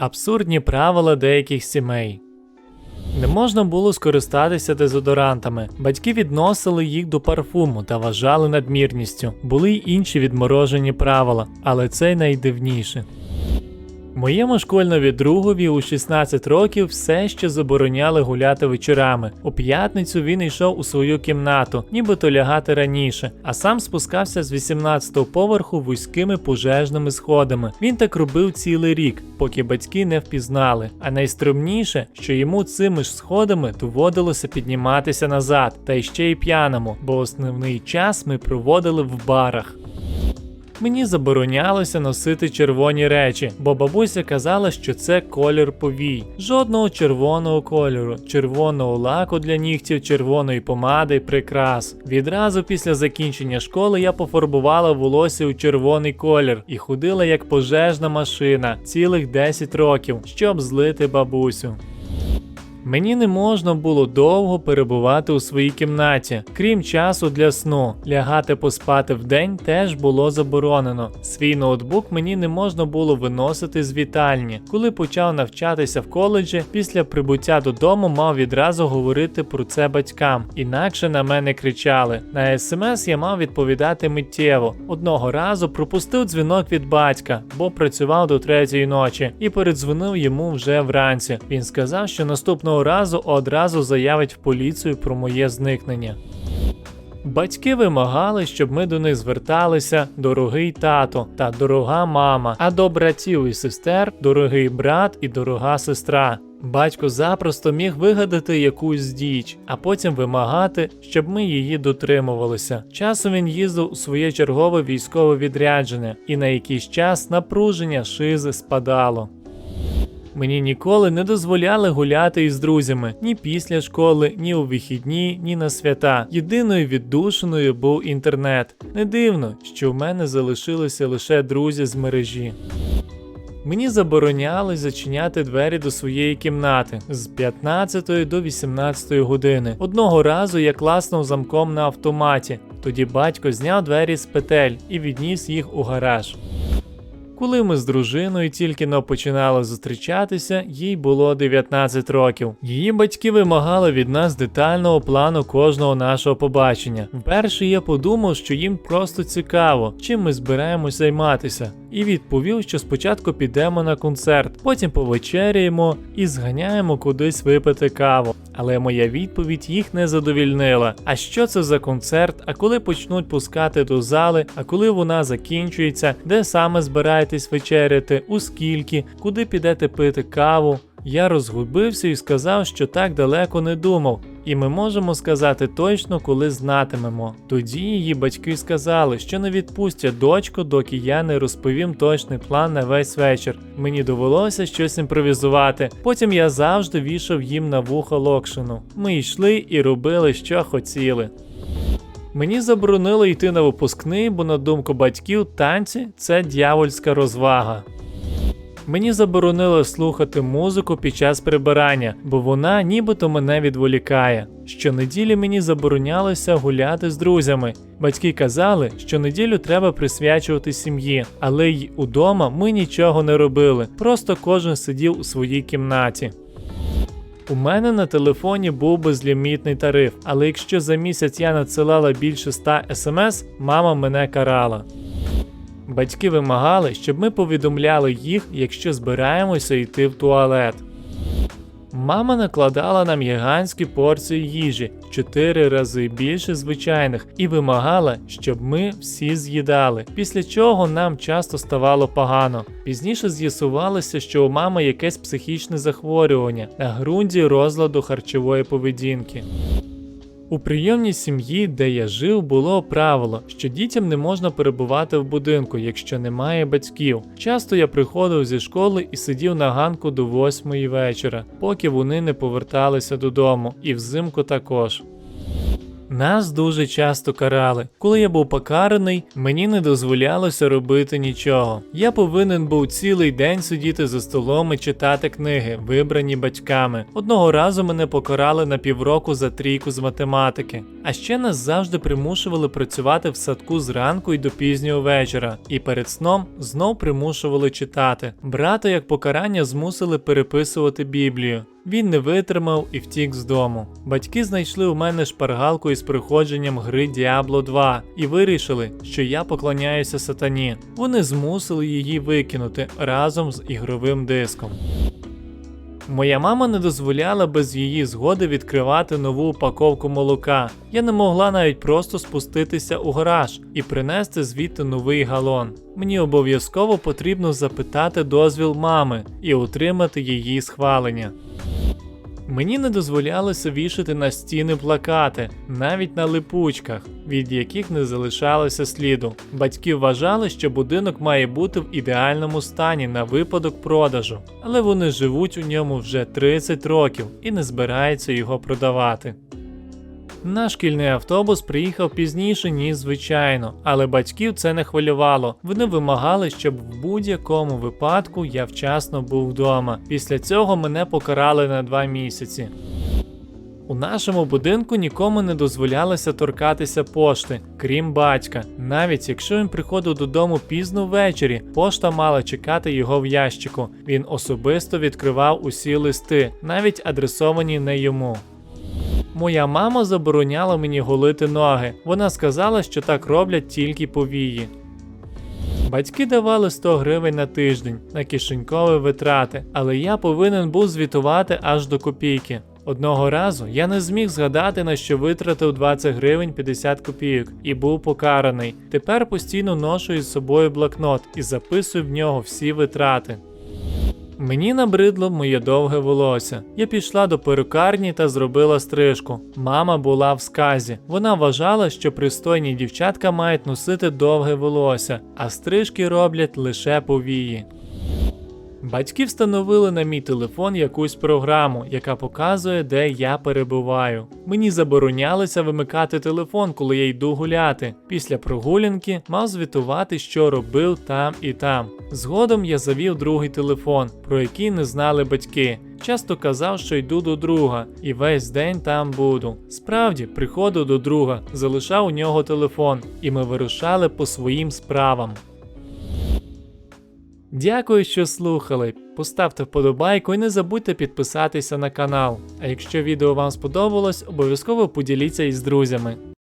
Абсурдні правила деяких сімей. Не можна було скористатися дезодорантами. Батьки відносили їх до парфуму та вважали надмірністю. Були й інші відморожені правила, але це найдивніше. Моєму школьнові другові у 16 років все ще забороняли гуляти вечорами. У п'ятницю він йшов у свою кімнату, нібито лягати раніше, а сам спускався з 18-го поверху вузькими пожежними сходами. Він так робив цілий рік, поки батьки не впізнали. А найструмніше, що йому цими ж сходами доводилося підніматися назад, та й ще й п'яному, бо основний час ми проводили в барах. Мені заборонялося носити червоні речі, бо бабуся казала, що це колір повій. Жодного червоного кольору, червоного лаку для нігтів, червоної помади, прикрас. Відразу після закінчення школи я пофарбувала волосся у червоний колір і ходила як пожежна машина цілих 10 років, щоб злити бабусю. Мені не можна було довго перебувати у своїй кімнаті, крім часу для сну. Лягати поспати вдень теж було заборонено. Свій ноутбук мені не можна було виносити з вітальні. Коли почав навчатися в коледжі, після прибуття додому мав відразу говорити про це батькам, інакше на мене кричали. На смс я мав відповідати миттєво. Одного разу пропустив дзвінок від батька, бо працював до третьої ночі, і передзвонив йому вже вранці. Він сказав, що наступного разу одразу заявить в поліцію про моє зникнення. Батьки вимагали, щоб ми до них зверталися дорогий тато та дорога мама, а до братів і сестер дорогий брат і дорога сестра. Батько запросто міг вигадати якусь діч, а потім вимагати, щоб ми її дотримувалися. Часом він їздив у своє чергове військове відрядження, і на якийсь час напруження шизи спадало. Мені ніколи не дозволяли гуляти із друзями ні після школи, ні у вихідні, ні на свята. Єдиною віддушиною був інтернет. Не дивно, що в мене залишилися лише друзі з мережі. Мені забороняли зачиняти двері до своєї кімнати з 15 до 18 години. Одного разу я класнув замком на автоматі. Тоді батько зняв двері з петель і відніс їх у гараж. Коли ми з дружиною тільки но починали зустрічатися, їй було 19 років. Її батьки вимагали від нас детального плану кожного нашого побачення. Вперше я подумав, що їм просто цікаво, чим ми збираємось займатися, і відповів, що спочатку підемо на концерт, потім повечеряємо і зганяємо кудись випити каву. Але моя відповідь їх не задовільнила. А що це за концерт? А коли почнуть пускати до зали? А коли вона закінчується, де саме збираєтесь вечеряти, у скільки, куди підете пити каву? Я розгубився і сказав, що так далеко не думав, і ми можемо сказати точно, коли знатимемо. Тоді її батьки сказали, що не відпустять дочку, доки я не розповім точний план на весь вечір. Мені довелося щось імпровізувати. Потім я завжди вішав їм на вухо локшину. Ми йшли і робили, що хотіли. Мені заборонили йти на випускний, бо на думку батьків, танці це дьявольська розвага. Мені заборонили слухати музику під час прибирання, бо вона нібито мене відволікає. Щонеділі мені заборонялося гуляти з друзями. Батьки казали, що неділю треба присвячувати сім'ї, але й удома ми нічого не робили, просто кожен сидів у своїй кімнаті. У мене на телефоні був безлімітний тариф, але якщо за місяць я надсилала більше 100 смс, мама мене карала. Батьки вимагали, щоб ми повідомляли їх, якщо збираємося йти в туалет. Мама накладала нам гігантські порції їжі 4 рази більше звичайних і вимагала, щоб ми всі з'їдали, після чого нам часто ставало погано. Пізніше з'ясувалося, що у мами якесь психічне захворювання на ґрунті розладу харчової поведінки. У прийомній сім'ї, де я жив, було правило, що дітям не можна перебувати в будинку, якщо немає батьків. Часто я приходив зі школи і сидів на ганку до восьмої вечора, поки вони не поверталися додому, і взимку також. Нас дуже часто карали. Коли я був покараний, мені не дозволялося робити нічого. Я повинен був цілий день сидіти за столом і читати книги, вибрані батьками. Одного разу мене покарали на півроку за трійку з математики. А ще нас завжди примушували працювати в садку зранку і до пізнього вечора, і перед сном знов примушували читати. Брата як покарання змусили переписувати Біблію. Він не витримав і втік з дому. Батьки знайшли у мене шпаргалку із приходженням гри Diablo 2 і вирішили, що я поклоняюся сатані. Вони змусили її викинути разом з ігровим диском. Моя мама не дозволяла без її згоди відкривати нову упаковку молока. Я не могла навіть просто спуститися у гараж і принести звідти новий галон. Мені обов'язково потрібно запитати дозвіл мами і отримати її схвалення. Мені не дозволялося вішати на стіни плакати, навіть на липучках, від яких не залишалося сліду. Батьки вважали, що будинок має бути в ідеальному стані на випадок продажу, але вони живуть у ньому вже 30 років і не збираються його продавати. Наш шкільний автобус приїхав пізніше, ніж звичайно, але батьків це не хвилювало. Вони вимагали, щоб в будь-якому випадку я вчасно був вдома. Після цього мене покарали на два місяці. У нашому будинку нікому не дозволялося торкатися пошти, крім батька. Навіть якщо він приходив додому пізно ввечері, пошта мала чекати його в ящику. Він особисто відкривав усі листи, навіть адресовані не йому. Моя мама забороняла мені голити ноги. Вона сказала, що так роблять тільки повії. Батьки давали 100 гривень на тиждень на кишенькові витрати, але я повинен був звітувати аж до копійки. Одного разу я не зміг згадати, на що витратив 20 гривень 50 копійок і був покараний. Тепер постійно ношу із собою блокнот і записую в нього всі витрати. Мені набридло моє довге волосся. Я пішла до перукарні та зробила стрижку. Мама була в сказі. Вона вважала, що пристойні дівчатка мають носити довге волосся, а стрижки роблять лише повії. Батьки встановили на мій телефон якусь програму, яка показує, де я перебуваю. Мені заборонялося вимикати телефон, коли я йду гуляти. Після прогулянки мав звітувати, що робив там і там. Згодом я завів другий телефон, про який не знали батьки. Часто казав, що йду до друга, і весь день там буду. Справді, приходив до друга, залишав у нього телефон, і ми вирушали по своїм справам. Дякую, що слухали. Поставте вподобайку і не забудьте підписатися на канал. А якщо відео вам сподобалось, обов'язково поділіться із друзями.